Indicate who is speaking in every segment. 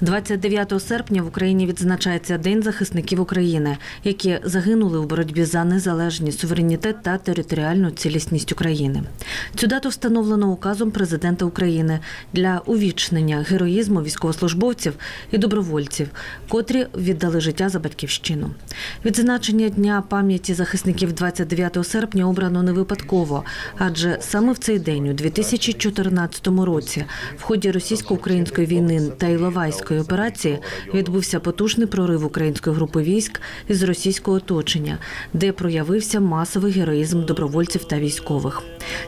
Speaker 1: 29 серпня в Україні відзначається День захисників України, які загинули у боротьбі за незалежність, суверенітет та територіальну цілісність України. Цю дату встановлено указом президента України для увічнення героїзму військовослужбовців і добровольців, котрі віддали життя за батьківщину. Відзначення дня пам'яті захисників 29 серпня обрано не випадково, адже саме в цей день, у 2014 році, в ході російсько-української війни та Іловайської операції відбувся потужний прорив української групи військ із російського оточення, де проявився масовий героїзм добровольців та військових.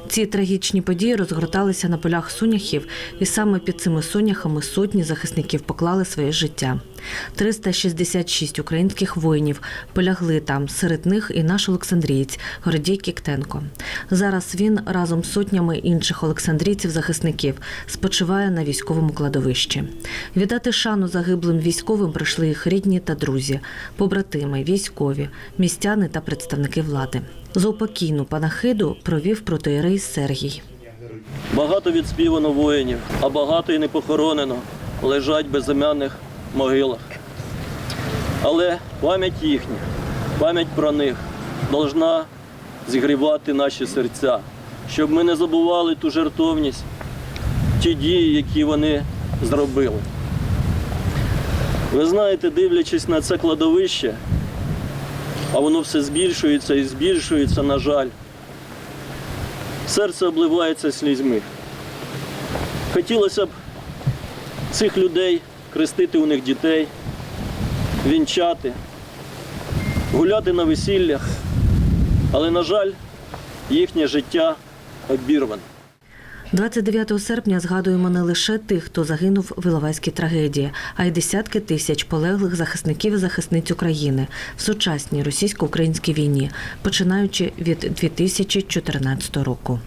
Speaker 1: Ці трагічні події розгорталися на полях соняхів, і саме під цими соняхами сотні захисників поклали своє життя. 366 українських воїнів полягли там. Серед них і наш Олександрієць Гордій Кіктенко. Зараз він разом з сотнями інших олександрійців-захисників спочиває на військовому кладовищі. Віддати шану загиблим військовим прийшли їх рідні та друзі, побратими, військові, містяни та представники влади. Заупокійну панахиду провів протоєрей Сергій.
Speaker 2: Багато відспівано воїнів, а багато і не похоронено, лежать в безім'яних могилах. Але пам'ять їхня, пам'ять про них должна зігрівати наші серця, щоб ми не забували ту жертовність, ті дії, які вони зробили. Ви знаєте, дивлячись на це кладовище, а воно все збільшується і збільшується, на жаль. Серце обливається слізьми. Хотілося б цих людей хрестити у них дітей, вінчати, гуляти на весіллях, але, на жаль, їхнє життя обірване.
Speaker 1: 29 серпня згадуємо не лише тих, хто загинув в Іловайській трагедії, а й десятки тисяч полеглих захисників і захисниць України в сучасній російсько-українській війні, починаючи від 2014 року.